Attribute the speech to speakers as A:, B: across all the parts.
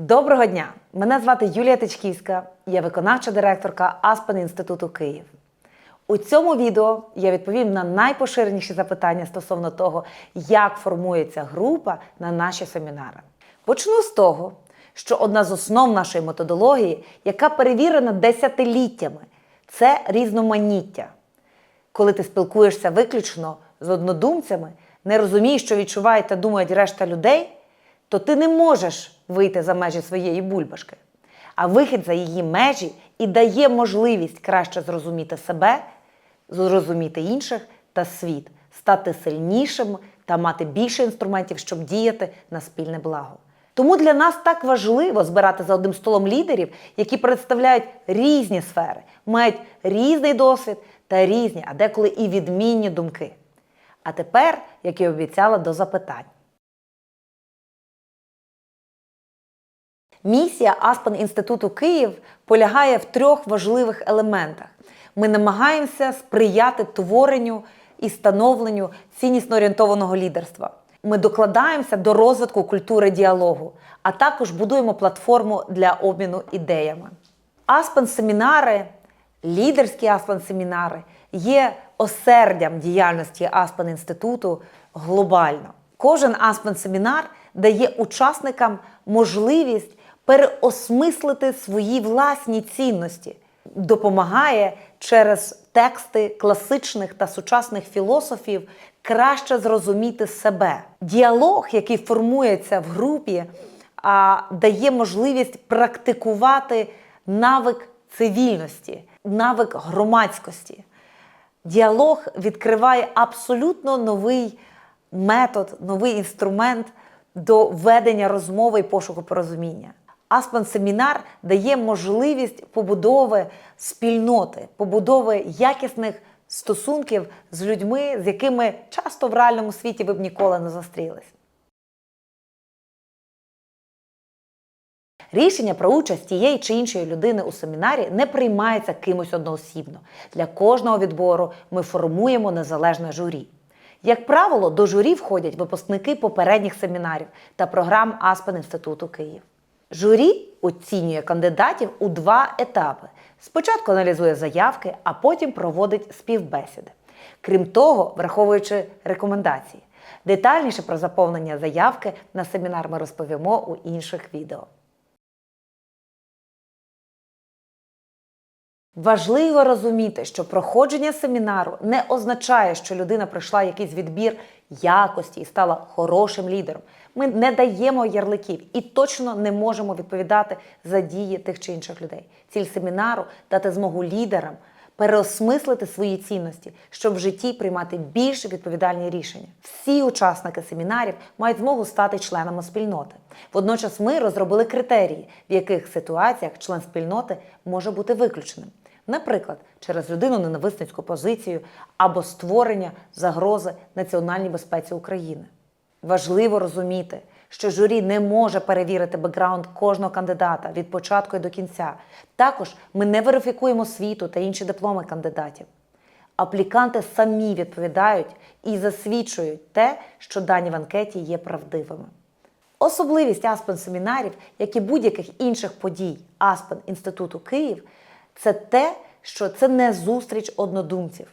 A: Доброго дня! Мене звати Юлія Тичківська, я виконавча директорка Аспен Інституту Київ. У цьому відео я відповім на найпоширеніші запитання стосовно того, як формується група на наші семінари. Почну з того, що одна з основ нашої методології, яка перевірена десятиліттями, це різноманіття. Коли ти спілкуєшся виключно з однодумцями, не розумієш, що відчувають та думають решта людей, то ти не можеш вийти за межі своєї бульбашки. А вихід за її межі і дає можливість краще зрозуміти себе, зрозуміти інших та світ, стати сильнішим та мати більше інструментів, щоб діяти на спільне благо. Тому для нас так важливо збирати за одним столом лідерів, які представляють різні сфери, мають різний досвід та різні, а деколи і відмінні думки. А тепер, як і обіцяла, до запитань. Місія Аспен Інституту Київ полягає в трьох важливих елементах. Ми намагаємося сприяти творенню і становленню ціннісно орієнтованого лідерства. Ми докладаємося до розвитку культури діалогу, а також будуємо платформу для обміну ідеями. Аспен семінари, лідерські Аспен семінари є осердям діяльності Аспен Інституту глобально. Кожен Аспен семінар дає учасникам можливість переосмислити свої власні цінності, допомагає через тексти класичних та сучасних філософів краще зрозуміти себе. Діалог, який формується в групі, а, дає можливість практикувати навик цивільності, навик громадськості. Діалог відкриває абсолютно новий метод, новий інструмент до ведення розмови і пошуку порозуміння. Аспен семінар дає можливість побудови спільноти, побудови якісних стосунків з людьми, з якими часто в реальному світі ви б ніколи не зустрілись. Рішення про участь тієї чи іншої людини у семінарі не приймається кимось одноосібно. Для кожного відбору ми формуємо незалежне журі. Як правило, до журі входять випускники попередніх семінарів та програм Аспен Інституту Київ. Журі оцінює кандидатів у два етапи. Спочатку аналізує заявки, а потім проводить співбесіди. Крім того, враховуючи рекомендації. Детальніше про заповнення заявки на семінар ми розповімо у інших відео. Важливо розуміти, що проходження семінару не означає, що людина пройшла якийсь відбір якості і стала хорошим лідером. Ми не даємо ярликів і точно не можемо відповідати за дії тих чи інших людей. Ціль семінару дати змогу лідерам переосмислити свої цінності, щоб в житті приймати більш відповідальні рішення. Всі учасники семінарів мають змогу стати членами спільноти. Водночас ми розробили критерії, в яких ситуаціях член спільноти може бути виключеним. Наприклад, через людину ненависницьку позицію або створення загрози національній безпеці України. Важливо розуміти, що журі не може перевірити бекграунд кожного кандидата від початку і до кінця. Також ми не верифікуємо світу та інші дипломи кандидатів. Апліканти самі відповідають і засвідчують те, що дані в анкеті є правдивими. Особливість Аспен семінарів, як і будь-яких інших подій Аспен Інституту Київ, це те, що це не зустріч однодумців.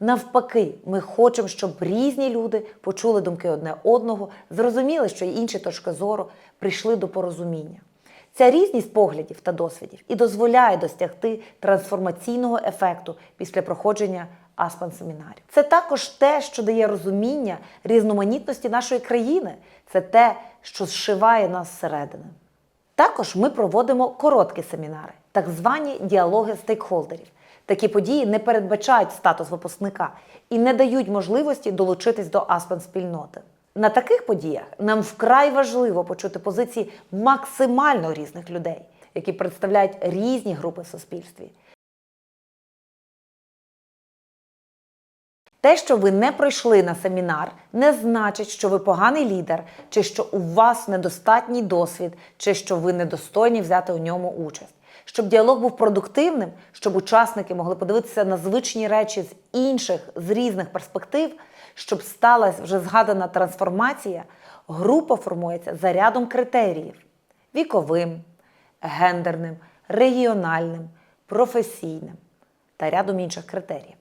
A: Навпаки, ми хочемо, щоб різні люди почули думки одне одного, зрозуміли, що й інші точки зору прийшли до порозуміння. Ця різність поглядів та досвідів і дозволяє досягти трансформаційного ефекту після проходження Аспен семінарів. Це також те, що дає розуміння різноманітності нашої країни. Це те, що зшиває нас зсередини. Також ми проводимо короткі семінари, так звані діалоги стейкхолдерів. Такі події не передбачають статус випускника і не дають можливості долучитись до Аспен спільноти. На таких подіях нам вкрай важливо почути позиції максимально різних людей, які представляють різні групи в суспільстві. Те, що ви не пройшли на семінар, не значить, що ви поганий лідер, чи що у вас недостатній досвід, чи що ви недостойні взяти у ньому участь. Щоб діалог був продуктивним, щоб учасники могли подивитися на звичні речі з інших, з різних перспектив, щоб сталася вже згадана трансформація, група формується за рядом критеріїв. віковим, гендерним, регіональним, професійним та рядом інших критеріїв.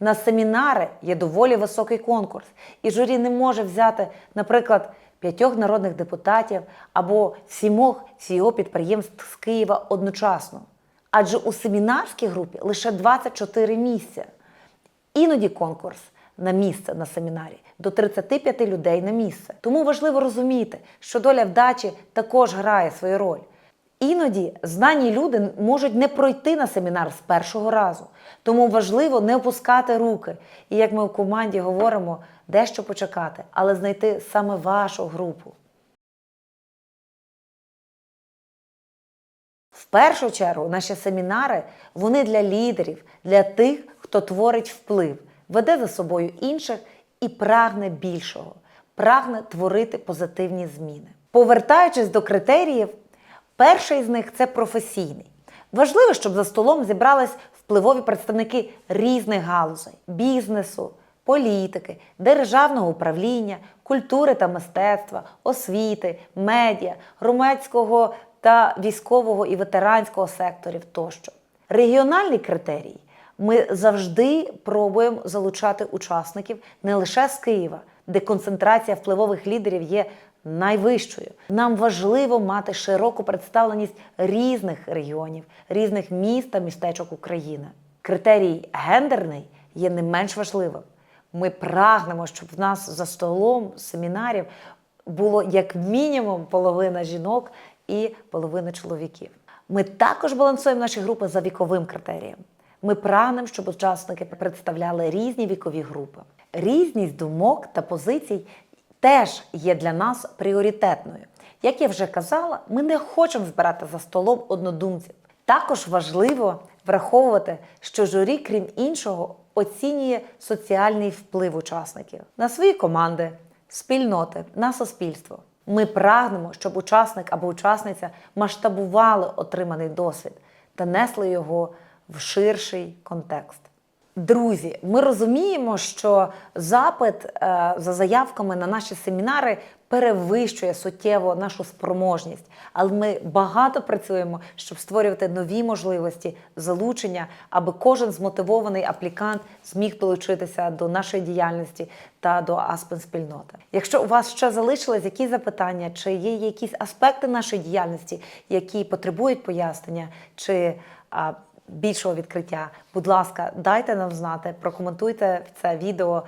A: На семінари є доволі високий конкурс, і журі не може взяти, наприклад, п'ятьох народних депутатів або сімох CEO підприємств з Києва одночасно. Адже у семінарській групі лише 24 місця. Іноді конкурс на місце на семінарі до 35 людей на місце. Тому важливо розуміти, що доля вдачі також грає свою роль. Іноді знані люди можуть не пройти на семінар з першого разу, тому важливо не опускати руки. І як ми в команді говоримо, дещо почекати, але знайти саме вашу групу. В першу чергу наші семінари вони для лідерів, для тих, хто творить вплив, веде за собою інших і прагне більшого, прагне творити позитивні зміни. Повертаючись до критеріїв, перший з них це професійний. Важливо, щоб за столом зібрались впливові представники різних галузей бізнесу, політики, державного управління, культури та мистецтва, освіти, медіа, громадського та військового і ветеранського секторів тощо. Регіональний критерій ми завжди пробуємо залучати учасників не лише з Києва, де концентрація впливових лідерів є найвищою. Нам важливо мати широку представленість різних регіонів, різних міст та містечок України. Критерій гендерний є не менш важливим. Ми прагнемо, щоб в нас за столом семінарів було як мінімум половина жінок і половина чоловіків. Ми також балансуємо наші групи за віковим критерієм. Ми прагнемо, щоб учасники представляли різні вікові групи. Різність думок та позицій теж є для нас пріоритетною. Як я вже казала, ми не хочемо збирати за столом однодумців. Також важливо враховувати, що журі, крім іншого, оцінює соціальний вплив учасників на свої команди, спільноти, на суспільство. Ми прагнемо, щоб учасник або учасниця масштабували отриманий досвід та несли його в ширший контекст. Друзі, ми розуміємо, що запит е, за заявками на наші семінари перевищує суттєво нашу спроможність, але ми багато працюємо, щоб створювати нові можливості залучення, аби кожен змотивований аплікант зміг долучитися до нашої діяльності та до Аспен спільноти. Якщо у вас ще залишились якісь запитання, чи є якісь аспекти нашої діяльності, які потребують пояснення, чи більшого відкриття. Будь ласка, дайте нам знати, прокоментуйте це відео